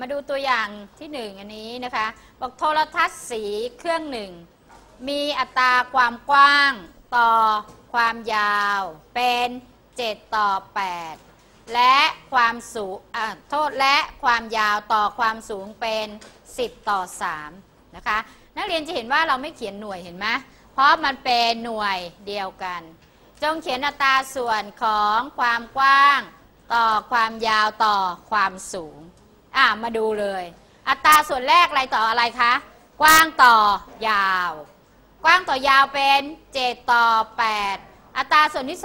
มาดูตัวอย่างที่หนึ่งอันนี้นะคะ บอกโทรทัศน์สีเครื่องหนึ่ง มีอัตราความกว้างต่อความยาวเป็น 7 ต่อ 8 และความสูงโทษและความยาวต่อความสูงเป็น 10 ต่อ 3 นะคะ นักเรียนจะเห็นว่าเราไม่เขียนหน่วยเห็นไหมเพราะมันเป็นหน่วยเดียวกัน จงเขียนอัตราส่วนของความกว้าง ต่อความยาวต่อความสูง อะมาดูเลย อัตราส่วนแรกอะไรต่ออะไรคะ กว้างต่อยาว กว้างต่อยาวเป็น 7 ต่อ 8 อัตราส่วนที่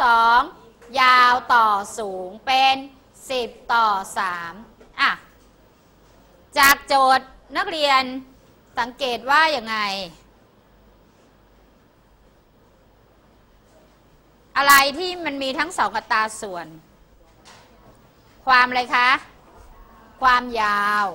2 ยาวต่อสูงเป็น 10 ต่อ 3 อะ จากโจทย์นักเรียนสังเกตว่าอย่างไง อะไรที่มันมีทั้งสองอัตราส่วน ความอะไรคะ ความยาว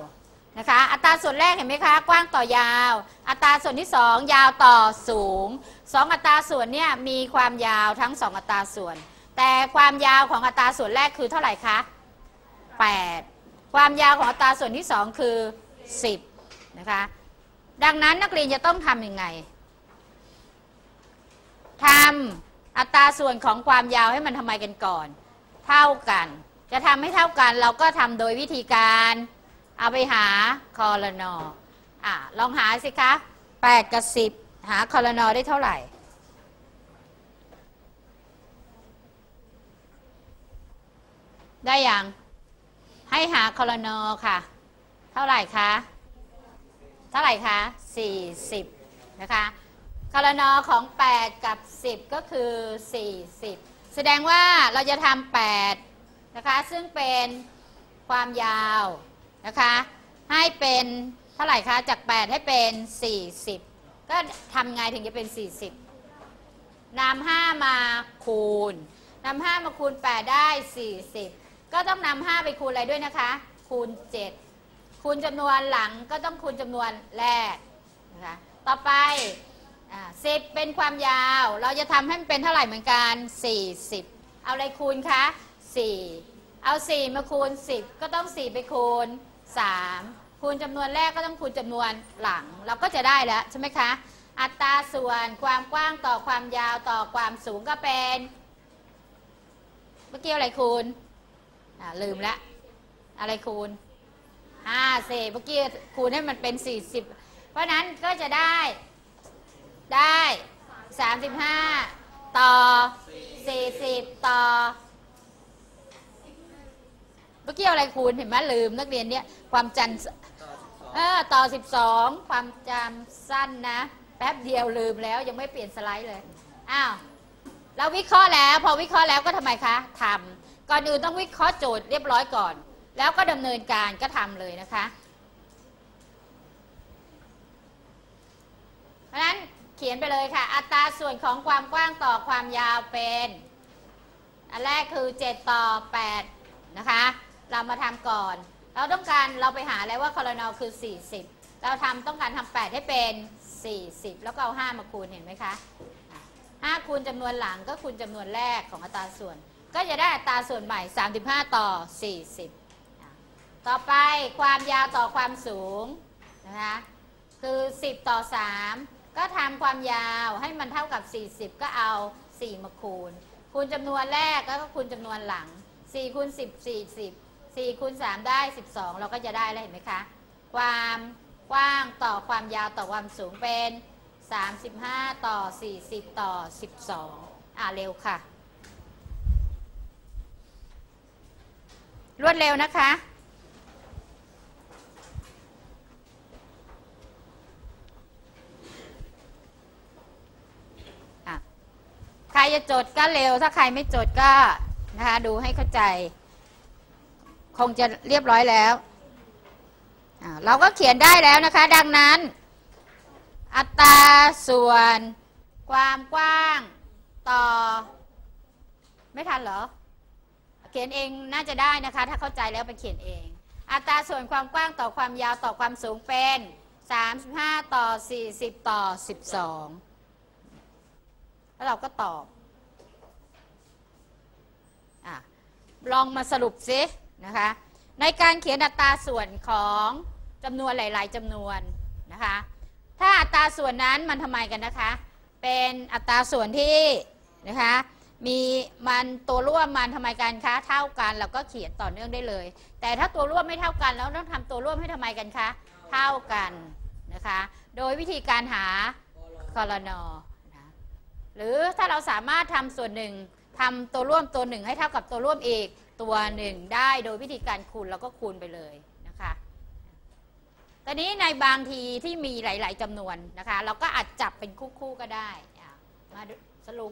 นะคะอัตราส่วนแรกเห็นไหมคะกว้างต่อยาว อัตราส่วนที่ 2 ยาวต่อสูง 2 อัตราส่วนเนี่ยมีความยาวทั้ง 2 อัตราส่วน แต่ความยาวของอัตราส่วนแรกคือเท่าไหร่คะ8 ความยาวของอัตราส่วนที่ 2 คือ 10นะคะดังนั้นนักเรียนจะต้องทำยังไงทำอัตราส่วนของความยาวให้มันทำไมกันก่อน เท่ากัน จะทำให้เท่ากันเราก็ทำโดยวิธีการเอาไปหาคอรนออะลองหาสิคะ 8 กับ 10 หาคอรนอได้เท่าไหร่ ได้ยังให้หาคอรนอค่ะ เท่าไหร่คะเท่าไหร่คะ40 นะคะคอรนอของ 8 กับ 10 ก็คือ 40 แสดงว่าเราจะทำ8 นะคะ ซึ่งเป็นความยาวนะคะ ให้เป็นเท่าไหร่คะ จาก 8 ให้เป็น 40 ก็ทำไงถึงจะเป็น 40นำ5มาคูณนำ5มาคูณ 8 ได้ 40 ก็ต้องนำ5ไปคูณอะไรด้วยนะคะ คูณ 7 คูณจำนวนหลังก็ต้องคูณจำนวนแรกนะคะต่อไปสิบเป็นความยาว เราจะทำให้มันเป็นเท่าไหร่เหมือนกัน 40 เอาอะไรคูณคะ 4 เอา 4 มาคูณ 10 ก็ต้อง 4 ไปคูณ 3 คูณจำนวนแรกก็ต้องคูณจำนวนหลัง เราก็จะได้แล้วใช่ไหมคะ อัตราส่วนความกว้างต่อความยาวต่อความสูงก็เป็น เมื่อกี้อะไรคูณอ่าลืมละอะไรคูณห้าเศษเมื่อกี้คูณให้มันเป็น 40 เพราะนั้นก็จะได้ได้ 35 ต่อ 40 ต่อ เมื่อกี้อาอะไรคูณเห็นไหมลืมนักเรียนเนี่ยความจำเออต่อ 12 ความจำสั้นนะ แป๊บเดียวลืมแล้วยังไม่เปลี่ยนสไลด์เลยอ้าวเราวิเคราะห์แล้ว พอวิเคราะห์แล้วก็ทำไมคะทำก่อนอื่นต้องวิเคราะห์โจทย์เรียบร้อยก่อน แล้วก็ดำเนินการก็ทำเลยนะคะ เพราะฉะนั้นเขียนไปเลยค่ะ อัตราส่วนของความกว้างต่อความยาวเป็น อันแรกคือ 7 ต่อ 8 นะคะ เรามาทำก่อน เราต้องการเราไปหาแล้วว่าคอรนอคือ 40 เราทำต้องการทำ8ให้เป็น 40 แล้วก็เอา5มาคูณเห็นไหมคะ5คูณจำนวนหลังก็คูณจำนวนแรกของอัตราส่วน ก็จะได้อัตราส่วนใหม่ 35 ต่อ 40 ต่อไปความยาวต่อความสูงนะคะคือ 10 ต่อ 3 ก็ทำความยาวให้มันเท่ากับ 40 ก็เอา 4 มาคูณ คูณจำนวนแรกแล้วก็คูณจำนวนหลัง 4คูณ10 40 4คูณ3ได้ 12 เราก็จะได้แล้วเห็นไหมคะ ความกว้างต่อความยาวต่อความสูงเป็น 35 ต่อ 40 ต่อ 12 อ่าเร็วค่ะ รวดเร็วนะคะอะใครจะจดก็เร็ว ถ้าใครไม่จดก็นะคะดูให้เข้าใจ คงจะเรียบร้อยแล้ว เราก็เขียนได้แล้วนะคะ ดังนั้น อัตราส่วน ความกว้างต่อ ไม่ทันเหรอ เขียนเองน่าจะได้นะคะ ถ้าเข้าใจแล้วไปเขียนเอง อัตราส่วนความกว้างต่อความยาวต่อความสูงเป็น 35 ต่อ 40 ต่อ 12 แล้วเราก็ตอบอลองมาสรุปซิ นะคะ ในการเขียนอัตราส่วนของจำนวนหลาย ๆจำนวนนะคะ ถ้าอัตราส่วนนั้นมันทำไมกันนะคะ เป็นอัตราส่วนที่นะคะมีมันตัวร่วมมันทำไมกันคะเท่ากันเราก็เขียนต่อเนื่องได้เลย แต่ถ้าตัวร่วมไม่เท่ากันแล้วต้องทำตัวร่วมให้ทำไมกันคะเท่ากันนะคะ โดยวิธีการหาคอรนอนะหรือถ้าเราสามารถทำส่วนหนึ่งทำตัวร่วมตัวหนึ่งให้เท่ากับตัวร่วมอีก ตัวหนึ่งได้โดยวิธีการคูณเราก็คูณไปเลยนะคะตอนนี้ในบางทีที่มีหลาย ๆจำนวนนะคะ เราก็อาจจับเป็นคู่ๆก็ได้มาสรุป